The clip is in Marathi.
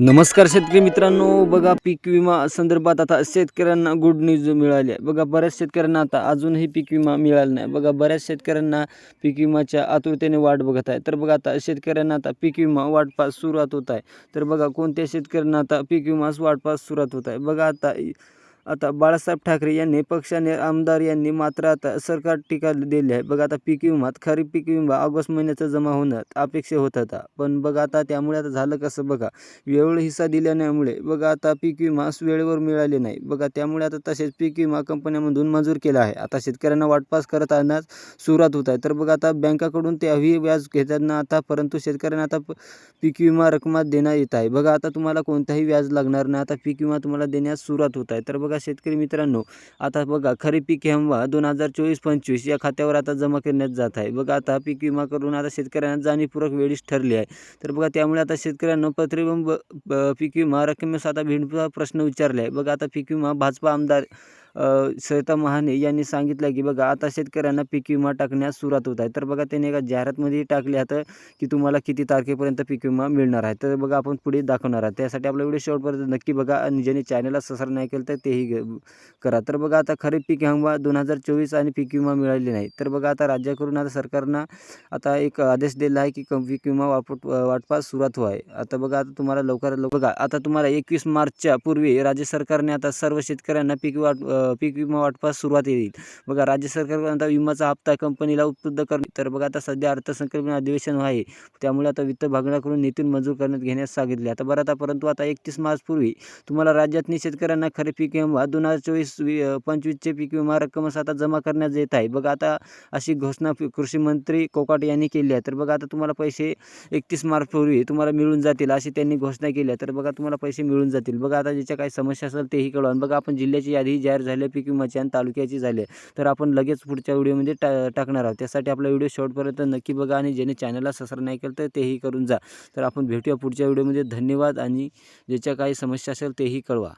नमस्कार शेतकरी मित्रांनो बघा पीक विमा संदर्भात आता शेतकऱ्यांना गुड न्यूज मिळाली आहे. बघा बऱ्याच शेतकऱ्यांना आता अजूनही पीक विमा मिळाला नाही. बघा बऱ्याच शेतकऱ्यांना पीक विमाच्या आतुरतेने वाट बघत आहे. तर बघा आता शेतकऱ्यांना आता पीक विमा वाटपास सुरुवात होत आहे. तर बघा कोणत्या शेतकऱ्यांना आता पीक विमास वाटपास सुरुवात होत आहे? बघा आता आता बाळासाहेब ठाकरे यांनी पक्षाने आमदार यांनी मात्र आता सरकार टीका दिली आहे. बघा आता पीक विमात खरीप पीक विमा ऑगस्ट महिन्याचा जमा होणं अपेक्षा होत होता. पण बघा आता त्यामुळे आता झालं कसं बघा? वेळेवर हिस्सा दिल्यामुळे बघा आता पीक विमा वेळेवर मिळाले नाही. बघा त्यामुळे आता तसेच पीक विमा कंपन्यामधून मंजूर केला आहे. आता शेतकऱ्यांना वाटपास करत आणण्यास सुरुवात होत आहे. तर बघा आता बँकाकडून त्याही व्याज घेताना आता परंतु शेतकऱ्यांना आता प- पीक विमा रकमात देण्यात येत आहे. बघा आता तुम्हाला कोणताही व्याज लागणार नाही. आता पीक विमा तुम्हाला देण्यास सुरुवात होत आहे. तर बघा बघा शेतकरी मित्रांनो आता बघा खरीप पीक विमा दोन हजार चोवीस पंचवीस या खात्यावर आता जमा करण्यात जात आहे. बघा आता पीक विमा करून आता शेतकऱ्यांना जाणीवपूर्वक वेळीच ठरली आहे. तर बघा त्यामुळे आता शेतकऱ्यांना पत्रिबंब पीक विमा रकमेस आता भिंडचा प्रश्न विचारला आहे. बघा आता पीक विमा भाजपा आमदार श्वेता सरिता महाने यांनी सांगितलं की बघा आता शेतकऱ्यांना पीक विमा टाकण्यास सुरुवात होत आहे. तर बघा त्यांनी एका जाहिरातमध्ये टाकले आता की तुम्हाला किती तारखेपर्यंत पीक विमा मिळणार आहे. तर बघा आपण पुढे दाखवणार आहे त्यासाठी आपला व्हिडिओ शेवटपर्यंत नक्की बघा आणि ज्यांनी चॅनलला सबस्क्राईब नाही केलं तर तेही ग- करा. तर बघा आता खरीप पीक विमा दोन हजार चोवीस आणि पीक विमा मिळाले नाही तर बघा आता राज्याकडून आता सरकारनं आता एक आदेश दिला आहे की पीक विमा वापट वाटपास सुरुवात व्हाय आहे आता बघा आता तुम्हाला लवकरात लवकर बघा आता तुम्हाला एकवीस मार्चच्या पूर्वी राज्य सरकारने आता सर्व शेतकऱ्यांना पीक वाट पीक विमा वाटपास सुरुवात येईल. बघा राज्य सरकारकडून आता विमाचा हप्ता कंपनीला उपलब्ध करणे तर बघा आता सध्या अर्थसंकल्पीय अधिवेशन आहे. त्यामुळे आता वित्त भागण्याकडून नितीन मंजूर करण्यात घेण्यास सांगितले. आता बरं आता परंतु आता एकतीस मार्चपूर्वी तुम्हाला राज्यातनी शेतकऱ्यांना खरे पीक विमा दोन हजार चोवीस वी पंचवीसचे पीक विमा रक्कम आता जमा करण्यात येत आहे. बघा आता अशी घोषणा कृषी मंत्री कोकाटे यांनी केली आहे. तर बघा आता तुम्हाला पैसे एकतीस मार्चपूर्वी तुम्हाला मिळून जातील अशी त्यांनी घोषणा केली आहे. तर बघा तुम्हाला पैसे मिळून जातील. बघा आता ज्याच्या काही समस्या असेल तेही कळवा. बघा आपण जिल्ह्याची यादी जाहीर झाले आहे पीक विमाची आणि तालुक्याची झाली. आहे तर आपण लगेच पुढच्या व्हिडिओमध्ये टा टाकणार आहोत. त्यासाठी आपला व्हिडिओ शेवटपर्यंत नक्की बघा आणि ज्याने चॅनलला सबस्क्राईब नाही केलं तर तेही करून जा. तर आपण भेटूया पुढच्या व्हिडिओमध्ये. धन्यवाद आणि ज्याच्या काही समस्या असेल तेही कळवा.